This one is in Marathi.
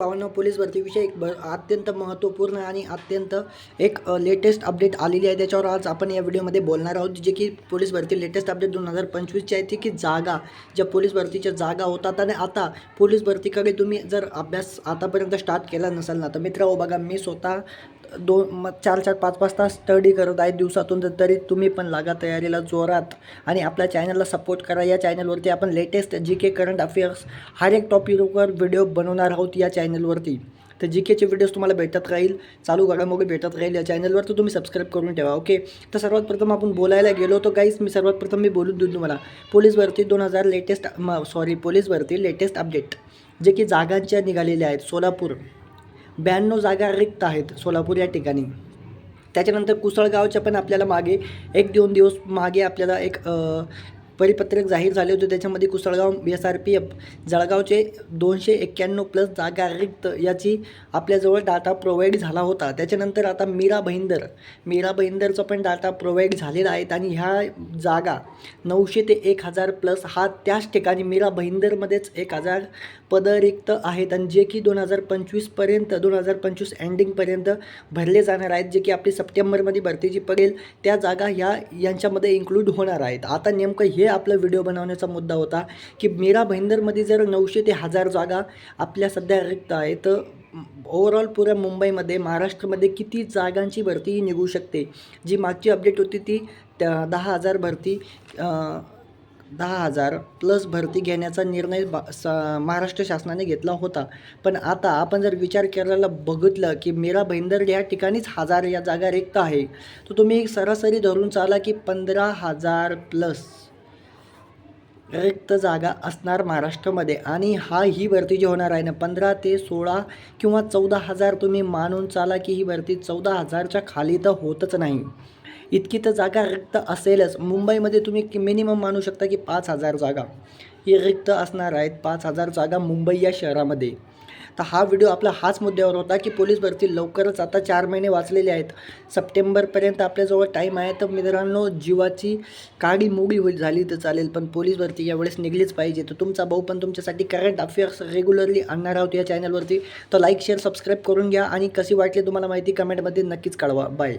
बावन्न पोलीस भरतीविषयी एक ब अत्यंत महत्त्वपूर्ण आणि अत्यंत एक लेटेस्ट अपडेट आलेली आहे. त्याच्यावर आज आपण या व्हिडिओमध्ये बोलणार आहोत जे की पोलीस भरती लेटेस्ट अपडेट दोन हजार पंचवीसची आहे. ती की जागा ज्या पोलीस भरतीच्या जागा होतात आणि आता पोलीस भरतीकडे तुम्ही जर अभ्यास आतापर्यंत स्टार्ट केला नसेल ना तर मित्र हो बघा मी स्वतः दोन मग चार चार पाच पाच तास स्टडी करत आहेत दिवसातून तर तरी तुम्ही पण लागा तयारीला जोरात. आणि आपल्या चॅनलला सपोर्ट करा. या चॅनलवरती आपण latest G K current affairs हर एक टॉपिकवर व्हिडिओ बनवणार आहोत या चॅनलवरती तर जी केचे व्हिडिओज तुम्हाला भेटत राहील. चालू घडामोडी भेटत राहील. या चॅनलवर तर तुम्ही सबस्क्राईब करून ठेवा ओके तर सर्वात प्रथम आपण बोलायला गेलो तर काहीच मी सर्वात प्रथम मी बोलून देऊ तुम्हाला. पोलीस भरती दोन हजार लेटेस्ट सॉरी पोलीस भरती लेटेस्ट अपडेट जे की जागांच्या निघालेल्या आहेत. सोलापूर. ब्याण्णव जागा रिक्त आहेत सोलापूर या ठिकाणी. त्याच्यानंतर कुसळगावच्या पण आपल्याला मागे एक दोन दिवस मागे आपल्याला एक परिपत्रक जाहीर झाले होते. त्याच्यामध्ये Kusalgaon S R P F जळगावचे दोनशे एक्क्याण्णव प्लस जागा रिक्त याची आपल्याजवळ डाटा प्रोव्हाइड झाला होता. त्याच्यानंतर आता मीरा भाईंदर मीरा भाईंदरचा पण डाटा प्रोव्हाइड झालेला आहे आणि ह्या जागा नऊशे ते एक हजार प्लस हा त्याच ठिकाणी मीरा भाईंदरमध्येच एक हजार पदं रिक्त आहेत आणि जे की दोन हजार पंचवीसपर्यंत दोन हजार पंचवीस एंडिंगपर्यंत भरले जाणार आहेत. जे की आपली सप्टेंबरमध्ये भरतीची पडेल. त्या जागा ह्या यांच्यामध्ये इन्क्लूड होणार आहेत. आता नेमकं हे आपला व्हिडिओ बनवण्याचा मुद्दा होता की मीरा भाईंदरमध्ये जर नऊशे ते हजार जागा आपल्या सध्या रिक्त आहे तर ओव्हरऑल पुऱ्या मुंबईमध्ये महाराष्ट्रामध्ये किती जागांची भरती ही निघू शकते? जी मागची अपडेट होती ती त्या दहा हजार भरती दहा हजार प्लस भरती घेण्याचा निर्णय बा महाराष्ट्र शासनाने घेतला होता. पण आता आपण जर विचार करायला बघितलं की मीरा भाईंदर या ठिकाणीच हजार या जागा रिक्त आहे. तर तुम्ही एक सरासरी धरून चाला की पंधरा हजार प्लस रिक्त जागा असणार महाराष्ट्रामध्ये. आणि हा ही भरती जी होणार आहे ना पंधरा ते सोळा किंवा चौदा हजार तुम्ही मानून चाला की ही भरती चौदा हजारच्या खाली तर होतच नाही. इतकी तर जागा रिक्त असेलच. मुंबईमध्ये तुम्ही मिनिमम मानू शकता की पाच हजार जागा. ही रिक्त असणार आहेत पाच हजार जागा मुंबई या शहरामध्ये. तर हा व्हिडिओ आपला हाच मुद्द्यावर होता की पोलीस भरती लवकरच आता चार महिने वाचलेले आहेत. सप्टेंबरपर्यंत आपल्याजवळ टाईम आहे. तर मित्रांनो जीवाची काडी मोडी होईल झाली तर चालेल. पण पोलीस भरती यावेळेस निघलीच पाहिजे. तर तुमचा भाऊ पण तुमच्यासाठी करंट अफेअर्स रेग्युलरली आणणार आहोत या चॅनलवरती तर लाईक शेअर सबस्क्राईब करून घ्या. आणि कशी वाटली तुम्हाला माहिती कमेंटमध्ये नक्कीच कळवा. बाय